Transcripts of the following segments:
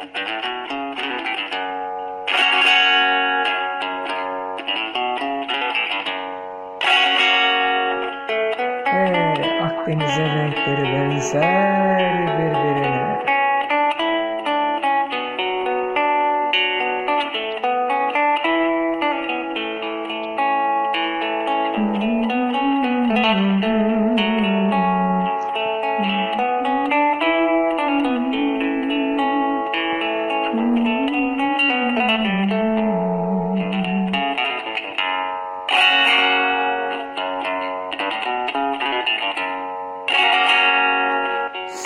Ee, Akdeniz'e renkleri benzer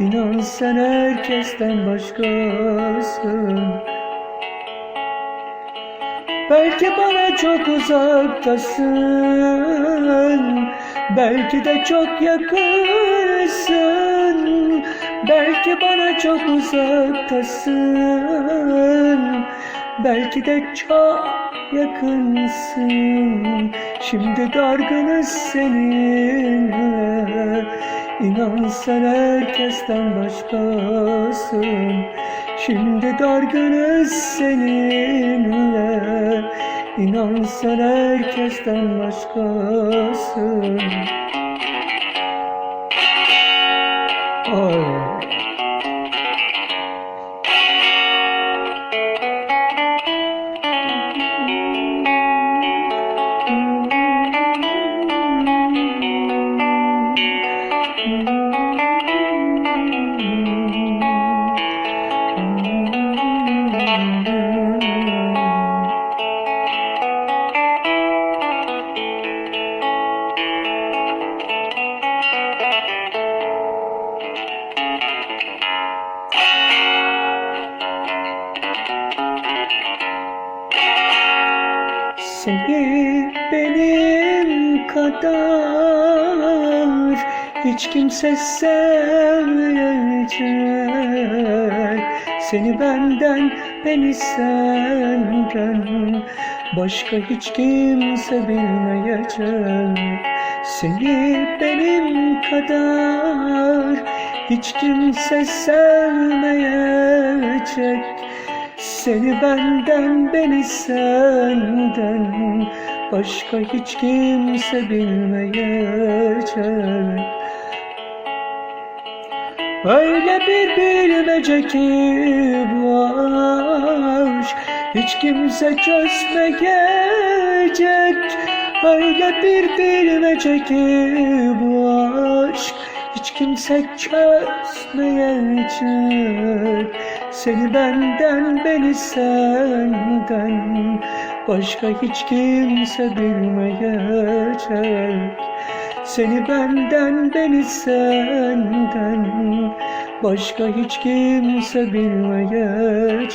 İnan sen herkesten başkasın. Belki bana çok uzaktasın Belki de çok yakınsın. Belki bana çok uzaktasın Belki de çok yakınsın. Şimdi dargınız seninle İnan sen herkesten başkasın. Şimdi dargınız seninle. İnan sen herkesten başkasın. Ay. Seni benim kadar hiç kimse sevmeyecek. Seni benden, beni senden. Başka hiç kimse bilmeyecek. Seni benim kadar hiç kimse sevmeyecek. Seni benden beni senden. Başka hiç kimse bilmeyecek Öyle bir bilmece ki bu aşk Hiç kimse çözmeyecek Öyle bir bilmece ki bu aşk Hiç kimse çözmeyecek Seni benden beni senden. Başka hiç kimse bilmeyecek. Seni benden beni senden. Başka hiç kimse bilmeyecek